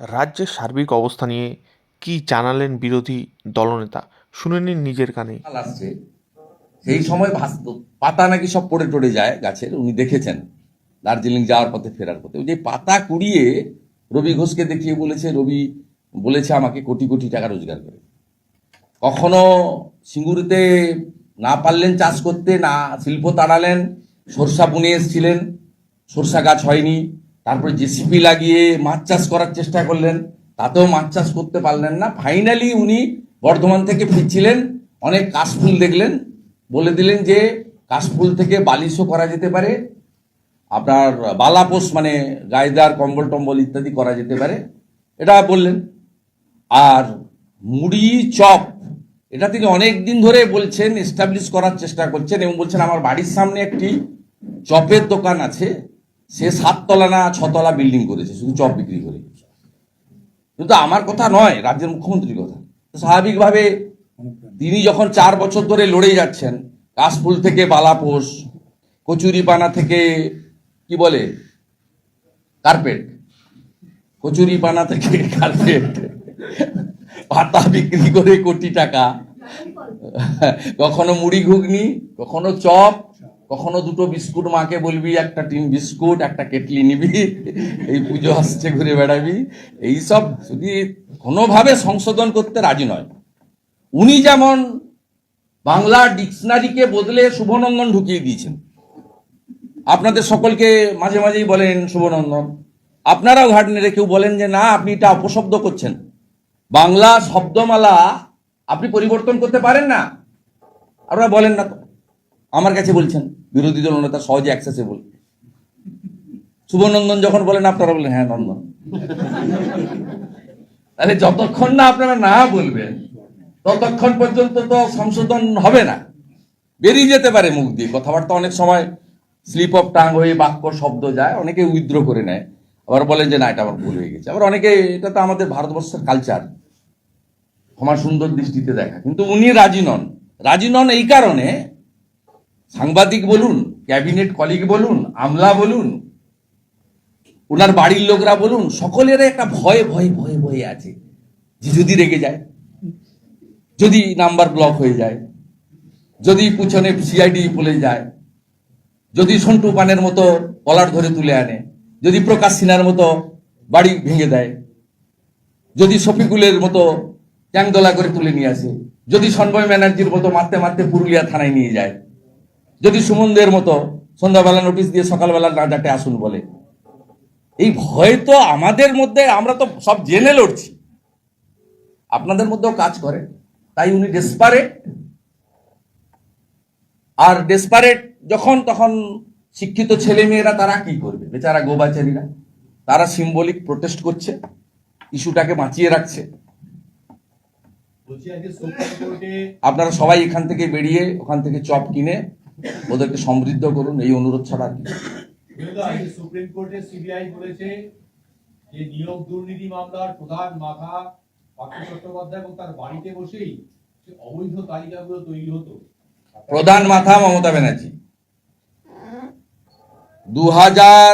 রাজ্যের সার্বিক অবস্থা নিয়ে কী জানালেন বিরোধী দলনেতা? শুনে নিন নিজের কানে। আসছে। সেই সময় পাতা নাকি সব পড়ে টড়ে যায় গাছের, উনি দেখেছেন। দার্জিলিং যাওয়ার পথে, ফেরার পথে। ওই যে পাতা কুড়িয়ে রবি ঘোষকে দেখিয়ে বলেছে, রবি বলেছে আমাকে কোটি কোটি টাকা রোজগার করে। কখনো সিঙ্গুরিতে না পারলেন চাষ করতে, না শিল্প তাড়ালেন, সরষা বুনে এসেছিলেন, সরষা গাছ হয়নি। তারপরে জেসিপি লাগিয়ে মাছ চাষ করার চেষ্টা করলেন, তাতেও মাছ চাষ করতে পারলেন না। ফাইনালি উনি বর্ধমান থেকে ফিরছিলেন, অনেক কাশফুল দেখলেন, বলে দিলেন যে কাশফুল থেকে বালিশও করা যেতে পারে, আপনার বালাপোষ মানে গায়েদার কম্বল টম্বল ইত্যাদি করা যেতে পারে, এটা বললেন। আর মুড়ি চপ, এটা তিনি অনেক দিন ধরে বলছেন এস্টাবলিশ করার চেষ্টা করছেন এবং বলছেন, আমার বাড়ির সামনে একটি চপের দোকান আছে সে সাততলা না ছতলা বিল্ডিং করেছে, শুধু চপ বিক্রি করে। কিন্তু আমার কথা নয়, রাজ্যের মুখ্যমন্ত্রীর কথা। স্বাভাবিকভাবে তিনি যখন চার বছর ধরে লড়ে যাচ্ছেন, কাশফুল থেকে বালাপোষ, কচুরিপানা থেকে, কি বলে? কার্পেট কচুরিপানা থেকে কার্পেট পাতা বিক্রি করে কোটি টাকা। কখনো মুড়ি ঘুগনি, কখনো চপ কখনো দুটো বিস্কুট মাকে বলবি, একটা টিন বিস্কুট, একটা কেটলি নিবি, এই পুজো আসছে ঘুরে বেড়াবি, এইসব যদি কোনোভাবে সংশোধন করতে রাজি নয়। উনি যেমন বাংলা ডিকশনারিকে বদলে শুভনন্দন ঢুকিয়ে দিয়েছেন। আপনাদের সকলকে মাঝে মাঝেই বলেন শুভনন্দন, আপনারাও ঘাট নেড়ে কেউ বলেন যে, না, আপনি এটা অপশব্দ করছেন। বাংলা শব্দমালা আপনি পরিবর্তন করতে পারেন না? আপনারা বলেন না তো। আমার কাছে বলছেন, বিরোধী দল নেতা সহজে অ্যাক্সেসেবল শুভনন্দন যখন বলেন, আপনারা বলেন হ্যাঁ নন্দন। তাহলে যতক্ষণ না আপনারা না বলবেন, ততক্ষণ পর্যন্ত তো সংশোধন হবে না। বেরিয়ে যেতে পারে মুখ দিয়ে। কথাবার্তা অনেক সময় স্লিপ অফ টাং হয়ে বাক্য, শব্দ যায়, অনেকে উইথড্র করে নেয়। আবার বলেন যে, না, এটা আমার ভুল হয়ে গেছে। আবার অনেকে, এটা তো আমাদের ভারতবর্ষের কালচার ক্ষমা সুন্দর দৃষ্টিতে দেখা। কিন্তু উনি রাজি নন। রাজি নন এই কারণে সাংবাদিক বলুন, ক্যাবিনেট কলিগ বলুন, আমলা বলুন, ওনার বাড়ির লোকরা বলুন, সকলের একটা ভয় ভয় ভয়, ভয়ে আছে। যে যদি রেগে যায়, যদি নাম্বার ব্লক হয়ে যায়, যদি পিছনে সিআইডি বলে যায়, যদি সন্টু পানের মতো কলার ধরে তুলে আনে, যদি প্রকাশ সিনার মতো বাড়ি ভেঙে দেয়, যদি শফিকুলের মতো ট্যাংদোলা করে তুলে নিয়ে আসে, যদি সন্ময় ব্যানার্জির মতো মারতে মারতে পুরুলিয়া থানায় নিয়ে যায় যদি সুমনদের মতো সন্ধ্যাবেলা নোটিশ দিয়ে সকালবেলা যাতে আসুন বলে। এই ভয় তো আমাদের মধ্যে আমরা তো সব জেনে লড়ছি। আপনাদের মধ্যেও কাজ করে তাই উনি ডেসপারেট আর ডেসপারেট যখন তখন শিক্ষিত ছেলে মেয়েরা তারা কি করবে? বেচারা গোবাচারীরা তারা সিম্বলিক প্রোটেস্ট করছে ইস্যুটাকে বাঁচিয়ে রাখছে। আপনারা সবাই এখান থেকে বেরিয়ে ওখান থেকে চপ কিনে ওদেরকে সমৃদ্ধ করুন এই অনুরোধ ছাড়া কি। সুপ্রিম কোর্টে সিবিআই বলেছে যে নিয়োগ দুর্নীতি মামলার প্রধান মাথা পার্থ চট্টোপাধ্যায় এবং তার বাড়িতে বসেই অবৈধ তালিকাগুলো তৈরি হতো প্রধান মাথা মমতা ব্যানার্জি দু হাজার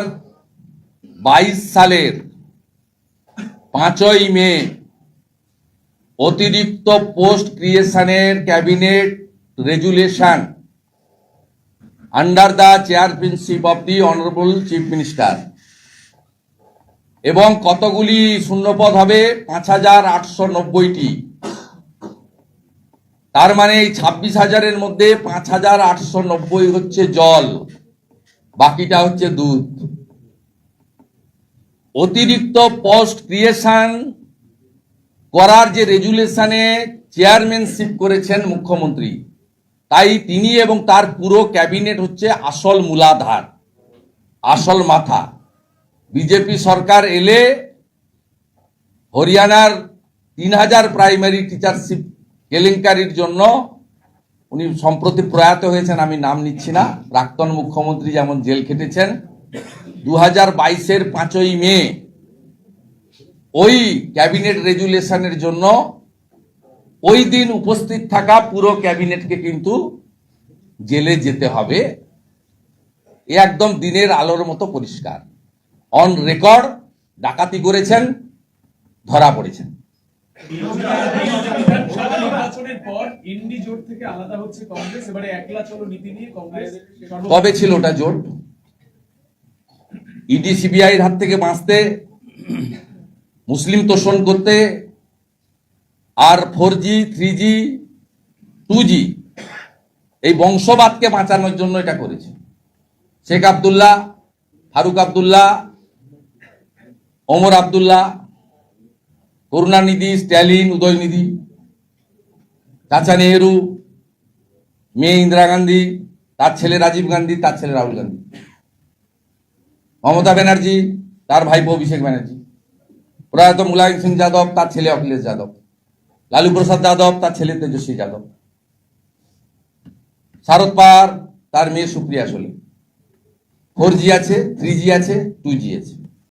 বাইশ সালের পাঁচই মে অতিরিক্ত post ক্রিয়েশনের cabinet resolution under the chairmanship of the honourable chief minister এবং কতগুলি শূন্যপদ হবে? পাঁচ হাজার আটশো নব্বইটি। তার মানে এই ছাব্বিশ হাজারের মধ্যে পাঁচ হাজার আটশো নব্বই হচ্ছে জল, বাকিটা হচ্ছে দুধ। অতিরিক্ত পোস্ট ক্রিয়েশন করার যে রেজুলেশনে চেয়ারম্যানশিপ করেছেন মুখ্যমন্ত্রী। তাই তিনি এবং তার পুরো ক্যাবিনেট হচ্ছে আসল মূলাধার, আসল মাথা। বিজেপি সরকার এলে হরিয়ানার তিন হাজার প্রাইমারি টিচারশিপ কেলেঙ্কারির জন্য উনি সম্প্রতি প্রয়াত হয়েছেন, আমি নাম নিচ্ছি না। প্রাক্তন মুখ্যমন্ত্রী যেমন জেল খেটেছেন, দু হাজার বাইশের পাঁচই মে ওই ক্যাবিনেট রেজুলেশনের জন্য ওই দিন উপস্থিত থাকা পুরো ক্যাবিনেটকে কিন্তু জেলে যেতে হবে। এ একদম দিনের আলোর মতো পরিষ্কার। অন রেকর্ড ডাকাতি করেছেন ধরা পড়েছেন। কবে ছিল ওটা জোট? ইডি সিবিআই হাত থেকে বাঁচতে মুসলিম তোষণ করতে আর four G three G two G এই বংশবাদকে বাঁচানোর জন্য এটা করেছে। শেখ আবদুল্লাহ, ফারুক আবদুল্লাহ, ওমর আবদুল্লাহ, করুণানিধি, স্ট্যালিন, উদয়নিধি, চাচা নেহেরু, মেয়ে ইন্দিরা গান্ধী, তার ছেলে রাজীব গান্ধী, তার ছেলে রাহুল গান্ধী। মমতা ব্যানার্জি, তার ভাইপো অভিষেক ব্যানার্জি। প্রয়াত মুলায়ম সিং যাদব, তার ছেলে অখিলেশ যাদব। লালু প্রসাদ যাদব, তার ছেলে তেজস্বী যাদব। শারদ পার তার মেয়ে সুপ্রিয়া সোলে। ফোর জি আছে, থ্রি জি আছে, টু জি আছে।